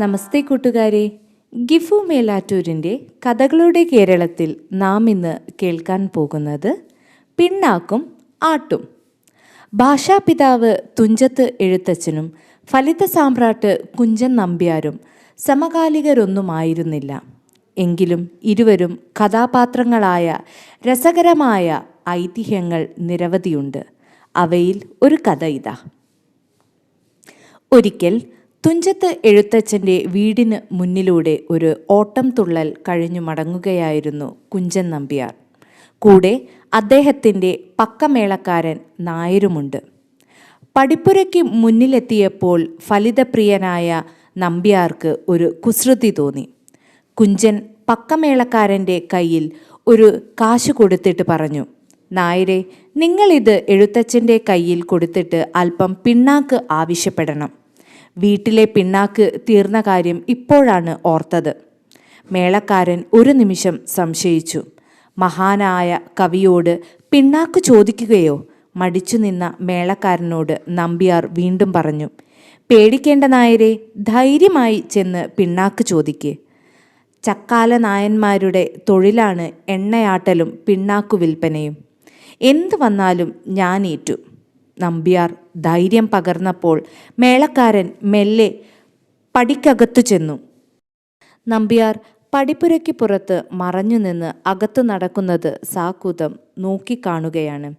നമസ്തേ കൂട്ടുകാരെ. ഗിഫു മേലാറ്റൂരിന്റെ കഥകളുടെ കേരളത്തിൽ നാം ഇന്ന് കേൾക്കാൻ പോകുന്നത് പിണ്ണാക്കും ആട്ടും. ഭാഷാപിതാവ് തുഞ്ചത്ത് എഴുത്തച്ഛനും ഫലിത സാമ്രാട്ട് കുഞ്ചൻ നമ്പ്യാരും സമകാലികരൊന്നുമായിരുന്നില്ല. എങ്കിലും ഇരുവരും കഥാപാത്രങ്ങളായ രസകരമായ ഐതിഹ്യങ്ങൾ നിരവധിയുണ്ട്. അവയിൽ ഒരു കഥ ഇതാ. ഒരിക്കൽ തുഞ്ചത്ത് എഴുത്തച്ഛന്റെ വീടിന് മുന്നിലൂടെ ഒരു ഓട്ടം തുള്ളൽ കഴിഞ്ഞു മടങ്ങുകയായിരുന്നു കുഞ്ചൻ നമ്പ്യാർ. കൂടെ അദ്ദേഹത്തിന്റെ പക്കമേളക്കാരൻ നായരുമുണ്ട്. പടിപ്പുരയ്ക്ക് മുന്നിലെത്തിയപ്പോൾ ഫലിതപ്രിയനായ നമ്പ്യാർക്ക് ഒരു കുസൃതി തോന്നി. കുഞ്ചൻ പക്കമേളക്കാരന്റെ കയ്യിൽ ഒരു കാശു കൊടുത്തിട്ട് പറഞ്ഞു നായരെ നിങ്ങളിത് എഴുത്തച്ഛന്റെ കയ്യിൽ കൊടുത്തിട്ട് അല്പം പിണ്ണാക്ക് ആവശ്യപ്പെടണം. വീട്ടിലെ പിണ്ണാക്ക് തീർന്ന കാര്യം ഇപ്പോഴാണ് ഓർത്തത്. മേളക്കാരൻ ഒരു നിമിഷം സംശയിച്ചു. മഹാനായ കവിയോട് പിണ്ണാക്ക് ചോദിക്കുകയോ? മടിച്ചു നിന്ന മേളക്കാരനോട് നമ്പ്യാർ വീണ്ടും പറഞ്ഞു. പേടിക്കേണ്ട നായരെ ധൈര്യമായി ചെന്ന് പിണ്ണാക്ക് ചോദിക്ക്. ചക്കാല നായന്മാരുടെ തൊഴിലാണ് എണ്ണയാട്ടലും പിണ്ണാക്കു വിൽപ്പനയും. എന്തു വന്നാലും ഞാനേറ്റു. നമ്പ്യാർ ധൈര്യം പകർന്നപ്പോൾ മേളക്കാരൻ മെല്ലെ പടിക്കകത്തു ചെന്നു. നമ്പ്യാർ പടിപ്പുരയ്ക്ക് പുറത്ത് മറഞ്ഞു നിന്ന് അകത്തു നടക്കുന്നത് സാക്കൂതം നോക്കിക്കാണുകയാണ്.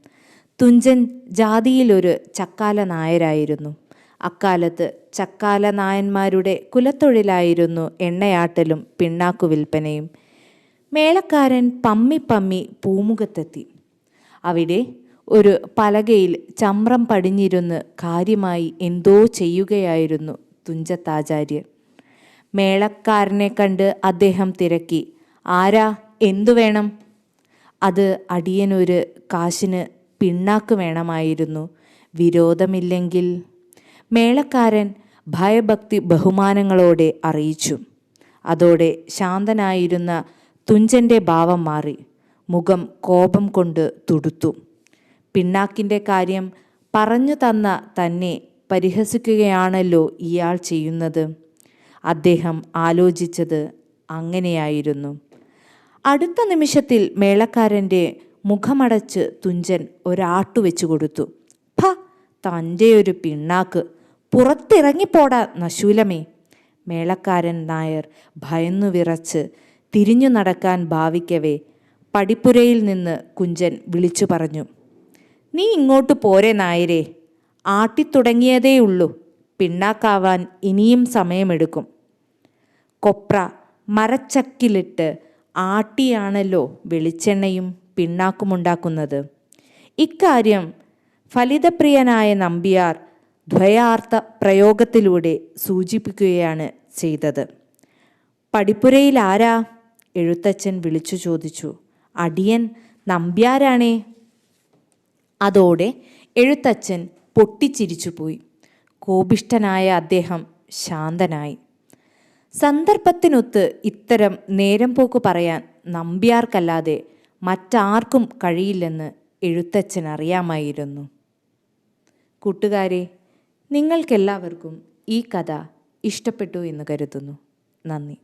തുഞ്ചൻ ജാതിയിലൊരു ചക്കാല നായരായിരുന്നു. അക്കാലത്ത് ചക്കാല നായന്മാരുടെ കുലത്തൊഴിലായിരുന്നു എണ്ണയാട്ടലും പിണ്ണാക്കു വിൽപ്പനയും. മേളക്കാരൻ പമ്മി പമ്മി പൂമുഖത്തെത്തി. അവിടെ ഒരു പലകയിൽ ചമ്രം പടിഞ്ഞിരുന്ന് കാര്യമായി എന്തോ ചെയ്യുകയായിരുന്നു തുഞ്ചത്താചാര്യൻ. മേളക്കാരനെ കണ്ട് അദ്ദേഹം തിരക്കി. ആരാ? എന്തു വേണം? അത് അടിയനൊരു കാശിന് പിണ്ണാക്ക് വേണമായിരുന്നു. വിരോധമില്ലെങ്കിൽ മേളക്കാരൻ ഭയഭക്തി ബഹുമാനങ്ങളോടെ അറിയിച്ചു. അതോടെ ശാന്തനായിരുന്ന തുഞ്ചന്റെ ഭാവം മാറി. മുഖം കോപം കൊണ്ട് തുടുത്തു. പിണ്ണാക്കിന്റെ കാര്യം പറഞ്ഞു തന്ന തന്നെ പരിഹസിക്കുകയാണല്ലോ ഇയാൾ ചെയ്യുന്നത്. അദ്ദേഹം ആലോചിച്ചത് അങ്ങനെയായിരുന്നു. അടുത്ത നിമിഷത്തിൽ മേളക്കാരന്റെ മുഖമടച്ച് തുഞ്ചൻ ഒരാട്ടു വെച്ചു കൊടുത്തു. ഭ തന്റെ ഒരു പിണ്ണാക്ക്. പുറത്തിറങ്ങിപ്പോടാ നശൂലമേ. മേളക്കാരൻ നായർ ഭയന്നു വിറച്ച് തിരിഞ്ഞു നടക്കാൻ ഭാവിക്കവേ. പടിപ്പുരയിൽ നിന്ന് കുഞ്ചൻ വിളിച്ചു പറഞ്ഞു. നീ ഇങ്ങോട്ട് പോരെ നായരെ. ആട്ടിത്തുടങ്ങിയതേയുള്ളൂ പിണ്ണാക്കാവാൻ ഇനിയും സമയമെടുക്കും. കൊപ്ര മരച്ചക്കിലിട്ട് ആട്ടിയാണല്ലോ വെളിച്ചെണ്ണയും പിണ്ണാക്കുമുണ്ടാക്കുന്നത്. ഇക്കാര്യം ഫലിതപ്രിയനായ നമ്പിയാർ ദ്വയാർത്ഥ പ്രയോഗത്തിലൂടെ സൂചിപ്പിക്കുകയാണ് ചെയ്തത്. പടിപ്പുരയിൽ ആരാ എഴുത്തച്ഛൻ വിളിച്ചു ചോദിച്ചു. അടിയൻ നമ്പ്യാരാണേ? അതോടെ എഴുത്തച്ഛൻ പൊട്ടിച്ചിരിച്ചുപോയി. കോപിഷ്ഠനായ അദ്ദേഹം ശാന്തനായി. സന്ദർഭത്തിനൊത്ത് ഇത്തരം നേരം പോക്ക് പറയാൻ നമ്പ്യാർക്കല്ലാതെ മറ്റാർക്കും കഴിയില്ലെന്ന് എഴുത്തച്ഛൻ അറിയാമായിരുന്നു. കൂട്ടുകാരെ നിങ്ങൾക്കെല്ലാവർക്കും ഈ കഥ ഇഷ്ടപ്പെട്ടു എന്ന് കരുതുന്നു. നന്ദി.